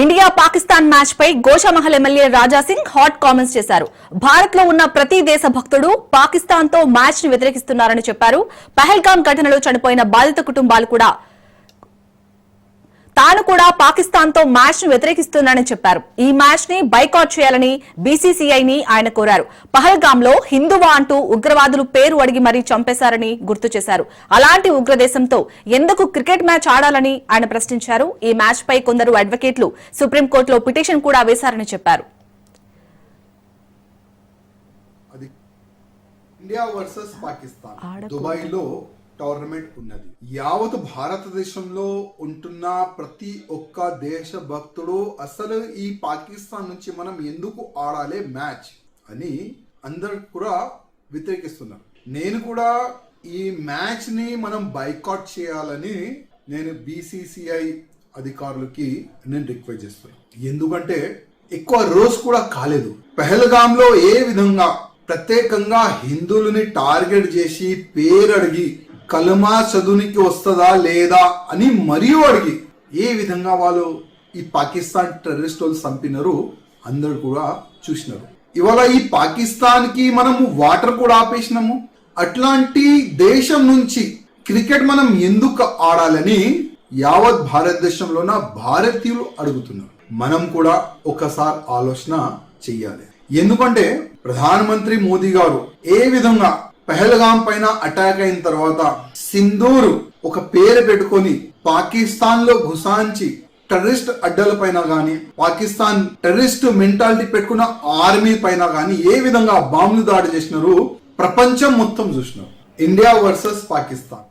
India Pakistan match పై Goshamahal MLA Rajasingh hot comments చేశారు. భారత్లో ఉన్న ప్రతి దేశ భక్తుడు పాకిస్తాన్తో మ్యాచ్ని వ్యతిరేకిస్తున్నారని చెప్పారు. పహల్గాం ఘటనలో చనిపోయిన బాధిత కుటుంబాలు కూడా తాను కూడా పాకిస్తాన్తో మ్యాచ్ను వ్యతిరేకిస్తున్నానని చెప్పారు. ఈ మ్యాచ్ని బైకాట్ చేయాలని బీసీసీఐని ఆయన కోరారు. పహల్గామ్లో హిందువా అంటూ ఉగ్రవాదులు పేరు అడిగి మరీ చంపేశారని గుర్తు చేశారు. అలాంటి ఉగ్రదేశంతో ఎందుకు క్రికెట్ మ్యాచ్ ఆడాలని ఆయన ప్రశ్నించారు. ఈ మ్యాచ్ పై కొందరు అడ్వకేట్లు సుప్రీంకోర్టులో పిటిషన్ కూడా వేశారని చెప్పారు. అది ఇండియా వర్సెస్ పాకిస్తాన్. దుబాయ్లో టోర్నమెంట్ ఉన్నది. యావత్ భారతదేశంలో ఉంటున్న ప్రతి ఒక్క దేశ భక్తుడు అసలు ఈ పాకిస్తాన్ నుంచి మనం ఎందుకు ఆడాలి మ్యాచ్ అని అందరు కూడా వ్యతిరేకిస్తున్నారు. నేను కూడా ఈ మ్యాచ్ని మనం బైకాట్ చేయాలని నేను బీసీసీఐ అధికారులకి నేను రిక్వెస్ట్ చేస్తున్నాను ఎందుకంటే ఎక్కువ రోజు కూడా కాలేదు. పెహల్గామ్లో ఏ విధంగా ప్రత్యేకంగా హిందువులని టార్గెట్ చేసి పేరు అడిగి కలమా చదువునికి వస్తుందా లేదా అని మరియు అడిగి ఏ విధంగా వాళ్ళు ఈ పాకిస్తాన్ టెర్రరిస్ట్ వాళ్ళు చంపినారు అందరు కూడా చూసినారు. ఇవాళ ఈ పాకిస్తాన్కి మనము వాటర్ కూడా ఆపేసినాము. అట్లాంటి దేశం నుంచి క్రికెట్ మనం ఎందుకు ఆడాలని యావత్ భారతదేశంలోన భారతీయులు అడుగుతున్నారు. మనం కూడా ఒకసారి ఆలోచన చెయ్యాలి. ఎందుకంటే ప్రధానమంత్రి మోదీ గారు ఏ విధంగా పెహల్గాం పైన అటాక్ అయిన తర్వాత సింధూరు ఒక పేరు పెట్టుకొని పాకిస్తాన్లో గుసాంచి టెర్రరిస్ట్ అడ్డల పైన గాని పాకిస్తాన్ టెర్రరిస్ట్ మెంటాలిటీ పెట్టుకున్న ఆర్మీ పైన కానీ ఏ విధంగా బాంబులు దాడి చేసినారు? ప్రపంచం మొత్తం చూసినారు ఇండియా వర్సెస్ పాకిస్తాన్.